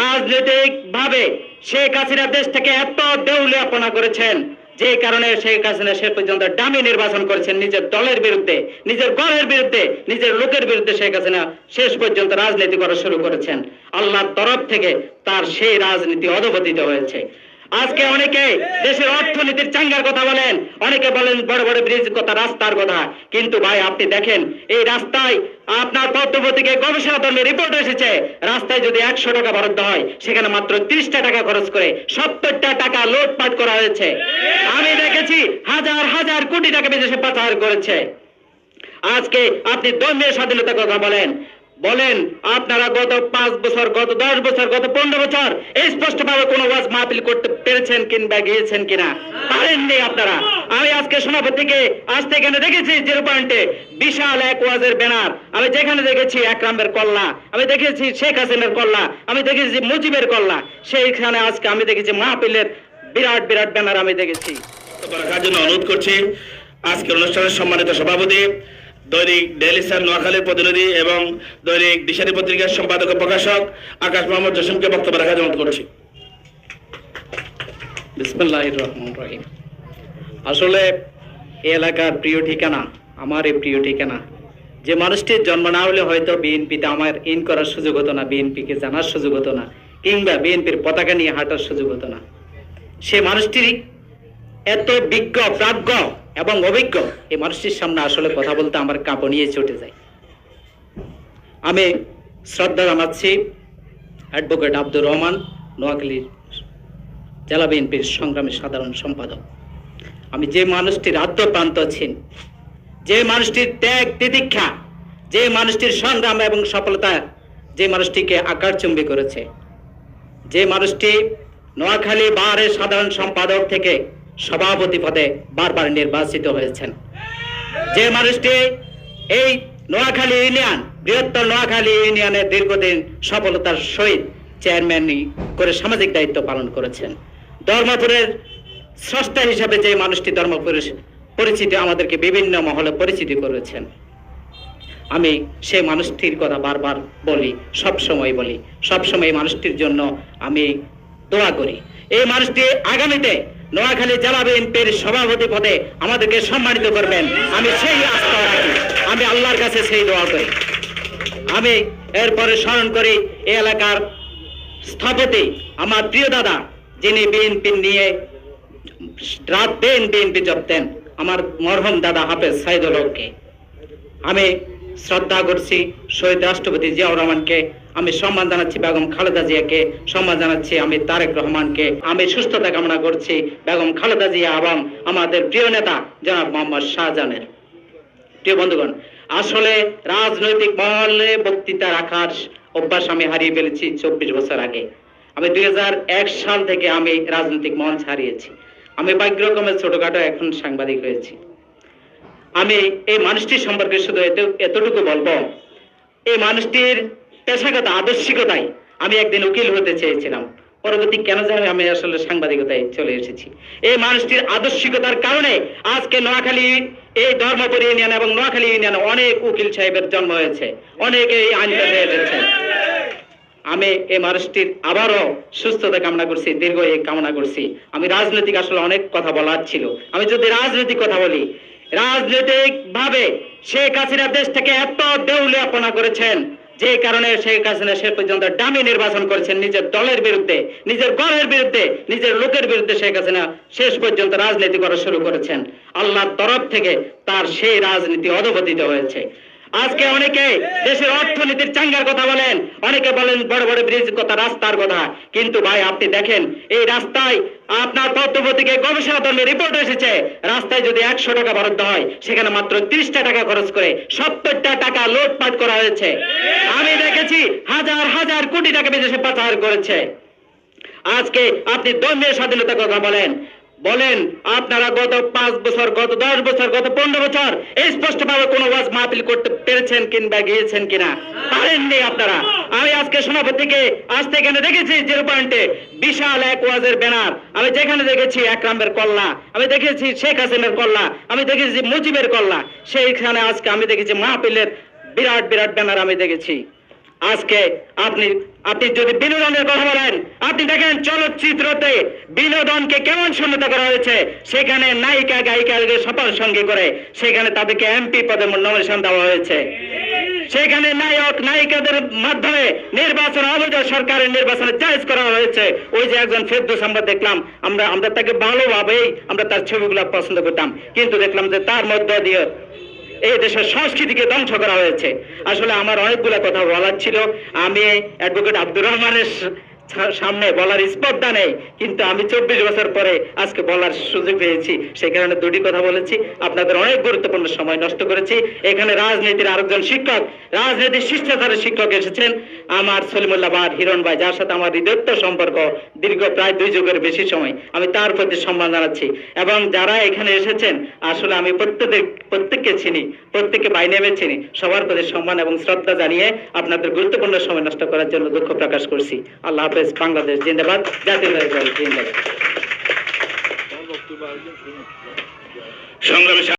রাজনৈতিক ভাবে শেখ হাসিনা দেশ থেকে এত দেউলিয়াপনা করেছেন, যে কারণে শেখ হাসিনা শেষ পর্যন্ত ডামি নির্বাচন করেছেন নিজের দলের বিরুদ্ধে, নিজের গড়ের বিরুদ্ধে, নিজের লোকের বিরুদ্ধে শেখ হাসিনা শেষ পর্যন্ত রাজনীতি করা শুরু করেছেন। আল্লাহর তরফ থেকে তার সেই রাজনীতি অধপতিত হয়েছে। আজকে অনেকে দেশের অর্থনীতির চাঙ্গার কথা বলেন, অনেকে বলেন বড় বড় ব্রিজ কথা, রাস্তার কথা। কিন্তু ভাই, আপনি দেখেন, এই রাস্তায় আপনার কর্তব্য থেকে গবেষণা দলের রিপোর্ট এসেছে। রাস্তায় যদি একশো টাকা বরাদ্দ হয়, সেখানে মাত্র তিরিশটা টাকা খরচ করে সত্তরটা টাকা লোটপাট করা হয়েছে। আমি দেখেছি হাজার হাজার কোটি টাকা বিদেশে পাচার করেছে। আজকে আপনি ধর্মীয় স্বাধীনতার কথা বলেন বলেন, আপনারা গত পাঁচ বছর, গত দশ বছর, গত পনেরো বছর এই স্পষ্ট ভাবে কোনো ওয়াজ মাহফিল করতে পেরেছেন কিংবা গিয়েছেন কিনা? পারেননি আপনারা। আমি আজকে আজ থেকে এখানে দেখেছি জিরো পয়েন্টে বিশাল এক ওয়াজের ব্যানার। আমি যেখানে দেখেছি একরামের কল্লা, আমি দেখেছি শেখ হাসিনের কল্লা, আমি দেখেছি মুজিবের কল্লা, সেইখানে আজকে আমি দেখেছি মাহফিলের বিরাট বিরাট ব্যানার আমি দেখেছি। জন্য অনুরোধ করছি, আজকের অনুষ্ঠানের সম্মানিত সভাপতি দৈনিক ডেইলি স্টার নোয়াখালীর প্রতিনিধি এবং দৈনিক দিশারি পত্রিকার সম্পাদক ও প্রকাশক আকাশ মোহাম্মদ জসিমকে বক্তব্য রাখার অনুরোধ করছি। বিসমুল্লাহির রহমান রহিম। আসলে এই এলাকার প্রিয় ঠিকানা আমার এই প্রিয় ঠিকানা। যে মানুষটির জন্ম না হলে হয়তো বিএনপিতে আমার ইন করার সুযোগ হতো না বিএনপিকে জানার সুযোগ হতো না, কিংবা বিএনপির পতাকা নিয়ে হাঁটার সুযোগ হতো না। সে মানুষটির এত বিজ্ঞ, প্রাজ্ঞ এবং অভিজ্ঞ। এই মানুষটির সামনে আসলে কথা বলতে আমার কাঁপনিয়ে চটে যায়। আমি শ্রদ্ধা জানাচ্ছি অ্যাডভোকেট আব্দুর রহমান, নোয়াখালীর জেলা বিএনপির সংগ্রামী সাধারণ সম্পাদক। আমি যে মানুষটির আদ্য প্রান্ত ছিন যে মানুষটির ত্যাগ তিতিক্ষা, যে মানুষটির সংগ্রাম এবং সফলতা যে মানুষটিকে আকারচুম্বী করেছে, যে মানুষটি নোয়াখালী বারের সাধারণ সম্পাদক থেকে সভাপতি পদে বারবার নির্বাচিত হয়েছেন। যে মানুষটি এই নোয়াখালী ইউনিয়ন, বৃহত্তর নোয়াখালী ইউনিয়নের দীর্ঘদিন সফলতার সহিত চেয়ারম্যান করে সামাজিক দায়িত্ব পালন করেছেন। ধর্মপুরের স্রষ্টা হিসাবে যে মানুষটি ধর্মপুরের পরিচিতি আমাদেরকে বিভিন্ন মহলে পরিচিতি করেছেন। আমি সেই মানুষটির কথা বারবার বলি, সব সময় বলি, সব সময় মানুষটির জন্য আমি দোয়া করি। এই মানুষটি আগামীতে নোয়াখালী জেলা বিএনপির সভাপতি পদে আমাদেরকে সম্মানিত করবেন। আমি সেই আস্থা রাখি। আমি আল্লাহর কাছে সেই দোয়া করি। আমি এরপরে স্মরণ করি, এই এলাকার স্থপতি আমার প্রিয় দাদা, যিনি বিএনপি নিয়ে রাত দিন বিএনপি জপতেন, আমার মরহম দাদা হাফেজ সাইদুল হককে। আমি শ্রদ্ধা করছি শহীদ রাষ্ট্রপতি জিয়াউর রহমানকে আমি সম্মান জানাচ্ছি বেগম খালেদা জিয়াকে, সম্মান জানাচ্ছি আমি তারেক রহমানকে। আমি সুস্থতা কামনা করছি বেগম খালেদা জিয়া এবং আমাদের প্রিয় নেতা জনাব মোহাম্মদ শাহজাহানের। প্রিয় বন্ধুগণ, আসলে রাজনৈতিক মহলে বক্তৃতা রাখার অভ্যাস আমি হারিয়ে ফেলেছি চব্বিশ বছর আগে। আমি দুই হাজার এক সাল থেকে আমি রাজনৈতিক মঞ্চ হারিয়েছি। আমি ভাগ্যক্রমে ছোটখাটো এখন সাংবাদিক হয়েছি। আমি এই মানুষটির সম্পর্কে শুধু এতটুকু বলব, এই মানুষটির পেশাগত আদর্শিকতায় আমি একদিন উকিল হতে চেয়েছিলাম। পরবর্তী কেন জানি আমি আসলে সাংবাদিকতায় চলে এসেছি। এই মানুষটির আদর্শিকতার কারণে আজকে নোয়াখালী, এই ধর্মপুর ইউনিয়ন এবং নোয়াখালী ইউনিয়নে অনেক উকিল সাহেবের জন্ম হয়েছে, অনেকে এই আইন হয়ে এসেছে আমি এই মানুষটির আবারও সুস্থতা কামনা করছি, দীর্ঘ এই কামনা করছি। আমি রাজনৈতিক আসলে অনেক কথা বলার ছিল। আমি যদি রাজনৈতিক কথা বলি রাজনৈতিক ভাবে শেখ হাসিনা দেশ থেকে এত দেউলিয়াপনা করেছেন। যে কারণে শেখ হাসিনা শেষ পর্যন্ত ডামি নির্বাচন করেছেন, নিজের দলের বিরুদ্ধে, নিজের গড়ের বিরুদ্ধে, নিজের লোকের বিরুদ্ধে শেখ হাসিনা শেষ পর্যন্ত রাজনীতি করা শুরু করেছেন। আল্লাহর তরফ থেকে তার সেই রাজনীতি অধপতিত হয়েছে। আজকে অনেকে দেশের অর্থনীতির চাঙ্গার কথা বলেন, অনেকে বলেন বড় বড় ব্রিজ কথা, রাস্তার কথা। কিন্তু ভাই, আপনি দেখেন, এই রাস্তায় আপনার থেকে গবেষণা দলের রিপোর্ট এসেছে। রাস্তায় যদি একশো টাকা বরাদ্দ হয়, সেখানে মাত্র তিরিশটা টাকা খরচ করে সত্তরটা টাকা লোটপাট করা হয়েছে। আমি দেখেছি হাজার হাজার কোটি টাকা বিদেশে পাচার করেছে। আজকে আপনি ধর্মীয় স্বাধীনতার কথা বলেন বলেন, আপনারা গত পাঁচ বছর, গত দশ বছর, গত পনেরো বছর এই স্পষ্ট ভাবে কোনো ওয়াজ মাহফিল করতে পেরেছেন কিংবা গিয়েছেন কিনা? পারেননি আপনারা। আমি আজকে আজ থেকে এখানে দেখেছি জিরো পয়েন্টে বিশাল এক ওয়াজের ব্যানার। আমি যেখানে দেখেছি একরামের কল্লা, আমি দেখেছি শেখ হাসিনের কল্লা, আমি দেখেছি মুজিবের কল্লা। সেইখানে আজকে আমি দেখেছি মাহফিলের বিরাট বিরাট ব্যানার আমি দেখেছি। আজকে আপনি আপনি যদি বিনোদনের কথা বলেন, আপনি দেখেন চলচ্চিত্রতে বিনোদনকে কেমন শূন্যতা করা হয়েছে? সেখানে নায়িকা, গায়িকাদের সফল সঙ্গী করে সেখানে তাদেরকে এমপি পদে নমিনেশন দেওয়া হয়েছে। সেখানে নায়ক, নায়িকাদের মাধ্যমে নির্বাচন, অবৈধ সরকারের নির্বাচনে জায়জ করা হয়েছে। ওই যে একজন ফেরদোস আমরা দেখলাম, আমরা আমরা তাকে ভালোভাবেই, আমরা তার ছবিগুলো পছন্দ করতাম। কিন্তু দেখলাম যে তার মধ্য দিয়ে এই দেশের সংস্কৃতিকে ধ্বংস করা হয়েছে। আসলে আমার অনেকগুলো কথা বলার ছিল। আমি অ্যাডভোকেট আব্দুর রহমানের সামনে বলার স্পর্ধা নেই। কিন্তু আমি চব্বিশ বছর পরে আজকে বলার সুযোগ পেয়েছি। সেই কারণে দুটি কথা বলেছি। আপনাদের অনেক গুরুত্বপূর্ণ সময় নষ্ট করেছি। এখানে রাজনীতির আরেকজন শিক্ষক, রাজনীতির শিষ্টাচারের শিক্ষক এসেছেন। আমার সলিমুল্লাবাদ হিরণ ভাই, যার সাথে আমার হৃদয়ত্ব সম্পর্ক দীর্ঘ প্রায় দুই যুগের বেশি সময়। আমি তার প্রতি সম্মান জানাচ্ছি। এবং যারা এখানে এসেছেন, আসলে আমি প্রত্যেক প্রত্যেককে চিনি, প্রত্যেককে বাই নেমে চিনি। সবার প্রতি সম্মান এবং শ্রদ্ধা জানিয়ে আপনাদের গুরুত্বপূর্ণ সময় নষ্ট করার জন্য দুঃখ প্রকাশ করছি। আল্লাহ પ્રદેશ બાંગ્લાદેશ જિંદાબાદ જાતિ જિંદાબાદ સંગ્રામ